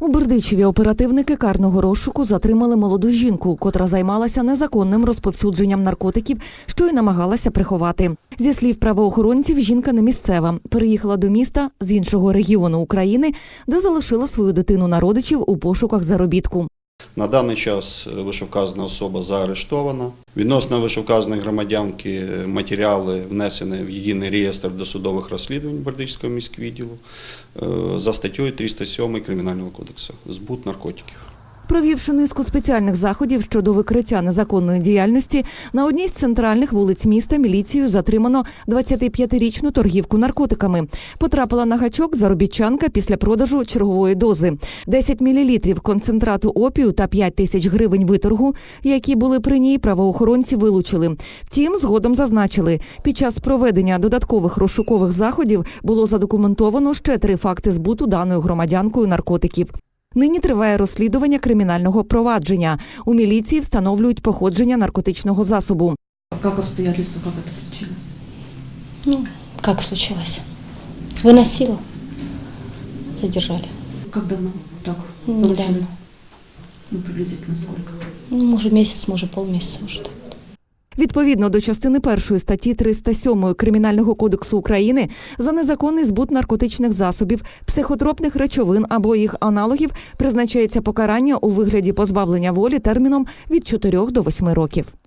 У Бердичеві оперативники карного розшуку затримали молоду жінку, котра займалася незаконним розповсюдженням наркотиків, що й намагалася приховати. Зі слів правоохоронців, жінка не місцева. Переїхала до міста з іншого регіону України, де залишила свою дитину на родичів у пошуках заробітку. На даний час вишевказана особа заарештована. Відносно вищевказаної громадянки е, матеріали внесені в єдиний реєстр досудових розслідувань Бердичського міськвідділу е, за статтею 307 Кримінального кодексу збут наркотиків. Провівши низку спеціальних заходів щодо викриття незаконної діяльності, на одній з центральних вулиць міста міліцією затримано 25-річну торгівку наркотиками. Потрапила на гачок заробітчанка після продажу чергової дози. 10 мл концентрату опію та 5 тисяч гривень виторгу, які були при ній, правоохоронці вилучили. Втім, згодом зазначили, під час проведення додаткових розшукових заходів було задокументовано ще три факти збуту даною громадянкою наркотиків. Нині триває розслідування кримінального провадження. У міліції встановлюють походження наркотичного засобу. А как обстоятельства, как это случилось? Ну, как случилось? Выносила. Задержали. Как давно так Недавно. Ну, приблизительно сколько? Ну, може месяц, може полмесяца уже так. Відповідно до частини першої статті 307 Кримінального кодексу України за незаконний збут наркотичних засобів, психотропних речовин або їх аналогів призначається покарання у вигляді позбавлення волі терміном від 4 до 8 років.